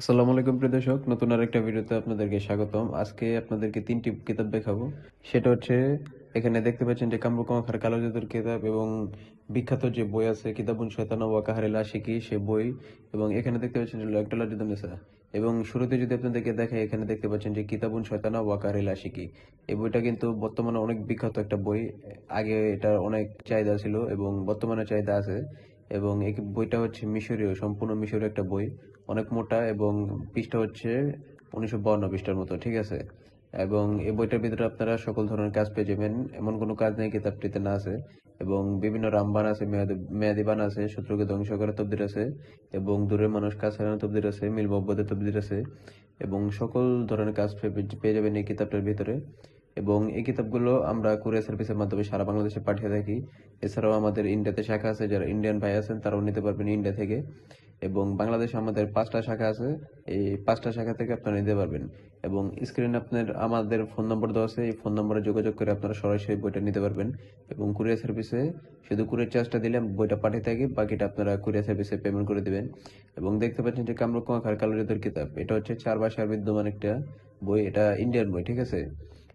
আসসালামু আলাইকুম প্রিয় দর্শক, নতুন আরেকটা ভিডিওতে আপনাদেরকে স্বাগতম। আজকে আপনাদেরকে তিনটি কিতাব দেখাবো। সেটা হচ্ছে, এখানে দেখতে পাচ্ছেন যে কামরুকমাখার কালো জাদুর কিতাব এবং বিখ্যাত যে বই আছে, কিতাবুন শয়তান ওয়া কাহারিল আশিকি সে বই। এবং এখানে দেখতে পাচ্ছেন যে একটলা নিসা এবং শুরুতে যদি আপনাদেরকে দেখাই, এখানে দেখতে পাচ্ছেন যে কিতাবুন শয়তানা ওয়া কাহারিল আশিকি এই বইটা কিন্তু বর্তমানে অনেক বিখ্যাত একটা বই। আগে এটার অনেক চাহিদা ছিল এবং বর্তমানে চাহিদা আছে। এবং এই বইটা হচ্ছে মিশরীয়, সম্পূর্ণ মিশরীয় একটা বই। অনেক মোটা এবং পৃষ্ঠা হচ্ছে উনিশশো বাউন্ন পৃষ্ঠার মতো, ঠিক আছে? এবং এই বইটার ভিতরে আপনারা সকল ধরনের কাজ পেয়ে যাবেন। এমন কোনো কাজ নেই কিতাবটিতে না আছে এবং বিভিন্ন রামবান আছে, মেয়াদি বান আছে, শত্রুকে ধ্বংস করার তবদির আছে এবং দূরের মানুষ কাজ হারানোর তবদির আছে, মিল মহব্বতের তবদির আছে এবং সকল ধরনের কাজ পেয়ে যাবেন এই কিতাবটার ভিতরে। এবং এই কিতাবগুলো আমরা কুরিয়ার সার্ভিসের মাধ্যমে সারা বাংলাদেশে পাঠিয়ে থাকি। এছাড়াও আমাদের ইন্ডিয়াতে শাখা আছে, যারা ইন্ডিয়ান ভাই আছেন, তারাও নিতে পারবেন ইন্ডিয়া থেকে। এবং বাংলাদেশে আমাদের পাঁচটা শাখা আছে, এই পাঁচটা শাখা থেকে আপনারা নিতে পারবেন। এবং স্ক্রিনে আপনার, আমাদের ফোন নম্বর দেওয়া আছে, এই ফোন নম্বরে যোগাযোগ করে আপনারা সরাসরি বইটা নিতে পারবেন। এবং কুরিয়ার সার্ভিসে শুধু কুরিয়ার চার্জটা দিলে বইটা পাঠিয়ে থাকি, বাকিটা আপনারা কুরিয়ার সার্ভিসে পেমেন্ট করে দিবেন। এবং দেখতে পাচ্ছেন যে কামরূপ কুমার কালো জাদুর কিতাব, এটা হচ্ছে চার ভাষার বিদ্যমান একটা বই, এটা ইন্ডিয়ান বই, ঠিক আছে?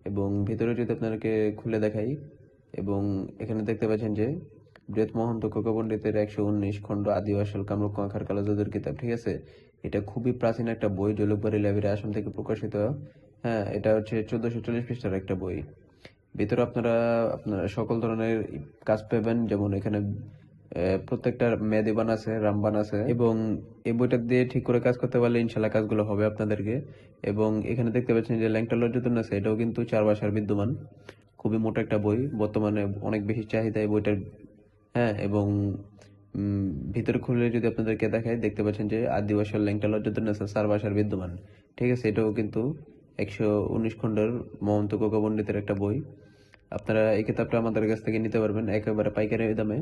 এবং ভিতরে যদি আপনাদেরকে খুলে দেখাই, এবং এখানে দেখতে পাচ্ছেন যে বৃহৎ মহন্ত কোকা পণ্ডিতের একশো উনিশ খণ্ড আদিবাসল কামরূপ কুমাখার কালো জাদুর কিতাব, ঠিক আছে? এটা খুবই প্রাচীন একটা বই, জলুকবাড়ি লাইব্রেরি আসাম থেকে প্রকাশিত। হ্যাঁ এটা হচ্ছে চোদ্দশো চল্লিশ পৃষ্ঠার একটা বই। ভিতরে আপনারা আপনারা সকল ধরনের কাজ পাবেন, যেমন এখানে আহ, প্রত্যেকটা মেয়াদিবান আছে রামবান আছে এবং এই বইটা দিয়ে ঠিক করে কাজ করতে পারলে ইনশাল্লাহ কাজগুলো হবে আপনাদেরকে। এবং এখানে দেখতে পাচ্ছেন যে ল্যাংটা লজ্জতন আছে এটাও কিন্তু চার ভাষার বিদ্যমান। খুবই মোটা একটা বই বর্তমানে অনেক বেশি চাহিদা এই বইটার। হ্যাঁ এবং ভিতরে খুলে যদি আপনাদেরকে দেখায় দেখতে পাচ্ছেন যে আদিবাসী ল্যাংটা লজ্জতন আছে চার ভাষার বিদ্যমান। ঠিক আছে এটাও কিন্তু একশো উনিশ খণ্ডের মহন্ত কোকা পণ্ডিতের একটা বই। আপনারা এই কিতাবটা আমাদের কাছ থেকে নিতে পারবেন একেবারে পাইকারি দামে।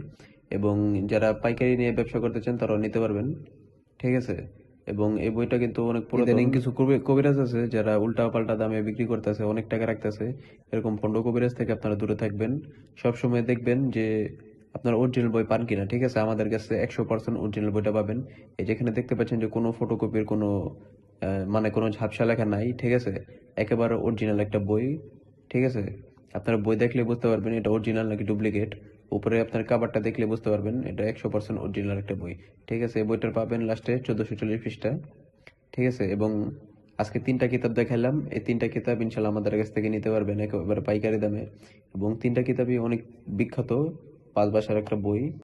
এবং যারা পাইকারি নিয়ে ব্যবসা করতে চান, তারাও নিতে পারবেন। ঠিক আছে? এবং এই বইটা কিন্তু অনেক পুরাতন। কিছু কবিরাজ আছে, যারা উল্টা পাল্টা দামে বিক্রি করতেছে, অনেক টাকা রাখতেছে। এরকম পণ্ড কবিরাজ থেকে আপনারা দূরে থাকবেন। সব সময় দেখবেন যে আপনার অরিজিনাল বই পান কিনা। ঠিক আছে? আমাদের কাছে একশো পার্সেন্ট অরিজিনাল বইটা পাবেন। এই যেখানে দেখতে পাচ্ছেন যে কোনো ফটোকপির কোনো মানে কোনো ঝাপসা লেখা নাই। ঠিক আছে? একেবারে অরিজিনাল একটা বই। ঠিক আছে? আপনারা বই দেখলে বুঝতে পারবেন এটা অরিজিনাল নাকি ডুপ্লিকেট উপরে আপনার কাবারটা দেখলে বুঝতে পারবেন, এটা একশো পার্সেন্ট অরিজিনাল একটা বই। ঠিক আছে, এই বইটার পাবেন লাস্টে চোদ্দোশো চল্লিশ পৃষ্ঠা। ঠিক আছে, এবং আজকে তিনটা কিতাব দেখালাম। এই তিনটা কিতাব ইনশাল্লাহ আমাদের কাছ থেকে নিতে পারবেন একেবারে পাইকারি দামে। এবং তিনটা কিতাবই অনেক বিখ্যাত, পাঁচ ভাষার একটা বই।